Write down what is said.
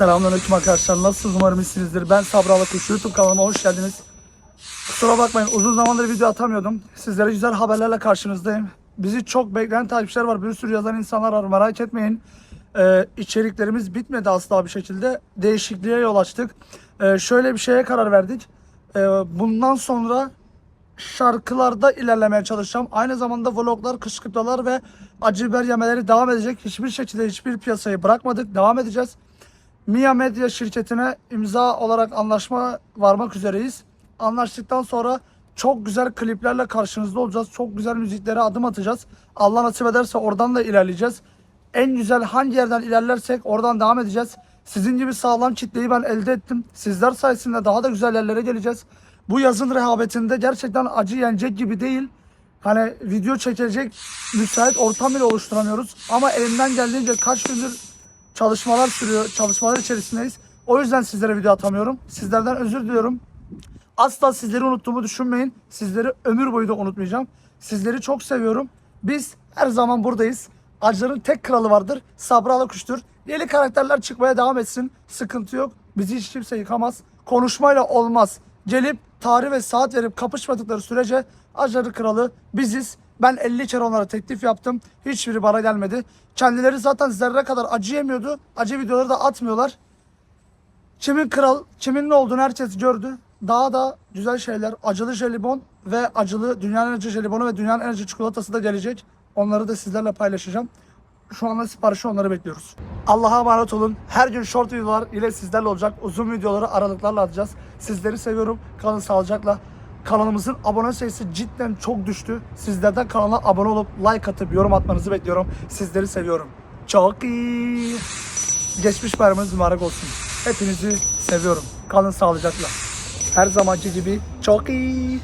Selamünaleyküm arkadaşlar. Nasılsınız? Umarım iyisinizdir. Ben Sabri Alakuş. YouTube kanalıma hoş geldiniz. Kusura bakmayın uzun zamandır video atamıyordum. Sizlere güzel haberlerle karşınızdayım. Bizi çok bekleyen takipçiler var. Bir sürü yazan insanlar var. Merak etmeyin. Ee, içeriklerimiz bitmedi asla bir şekilde. Değişikliğe yol açtık. Ee, şöyle bir şeye karar verdik. Ee, bundan sonra şarkılarda ilerlemeye çalışacağım. Aynı zamanda vloglar, kışkırtmalar ve acı biber yemeleri devam edecek. Hiçbir şekilde hiçbir piyasayı bırakmadık. Devam edeceğiz. Mia Medya şirketine imza olarak anlaşma varmak üzereyiz. Anlaştıktan sonra çok güzel kliplerle karşınızda olacağız. Çok güzel müziklere adım atacağız. Allah nasip ederse oradan da ilerleyeceğiz. En güzel hangi yerden ilerlersek oradan devam edeceğiz. Sizin gibi sağlam kitleyi ben elde ettim. Sizler sayesinde daha da güzel yerlere geleceğiz. Bu yazın rehabetinde gerçekten acı yenecek gibi değil. Hani video çekecek müsait ortam bile oluşturamıyoruz. Ama elimden geldiğince kaç gündür çalışmalar sürüyor. Çalışmalar içerisindeyiz. O yüzden sizlere video atamıyorum. Sizlerden özür diliyorum. Asla sizleri unuttuğumu düşünmeyin. Sizleri ömür boyu da unutmayacağım. Sizleri çok seviyorum. Biz her zaman buradayız. Acıların tek kralı vardır. Sabralı kuştur. Yeni karakterler çıkmaya devam etsin. Sıkıntı yok. Bizi hiç kimse yıkamaz. Konuşmayla olmaz. Gelip tarih ve saat verip kapışmadıkları sürece acıları kralı biziz. Ben 50 kere onlara teklif yaptım. Hiçbiri bana gelmedi. Kendileri zaten zerre kadar acı yemiyordu. Acı videoları da atmıyorlar. Kimin kral, kimin ne olduğunu herkes gördü. Daha da güzel şeyler, acılı jelibon ve acılı dünyanın acı jelibonu ve dünyanın en acı çikolatası da gelecek. Onları da sizlerle paylaşacağım. Şu anda siparişi onları bekliyoruz. Allah'a emanet olun. Her gün short videolar ile sizlerle olacak. Uzun videoları aralıklarla atacağız. Sizleri seviyorum. Kalın sağlıcakla. Kanalımızın abone sayısı cidden çok düştü. Sizlerden kanala abone olup like atıp yorum atmanızı bekliyorum. Sizleri seviyorum. Çok iyi. Geçmiş bayramınız mübarek olsun. Hepinizi seviyorum. Kalın sağlıcakla. Her zamanki gibi çok iyi.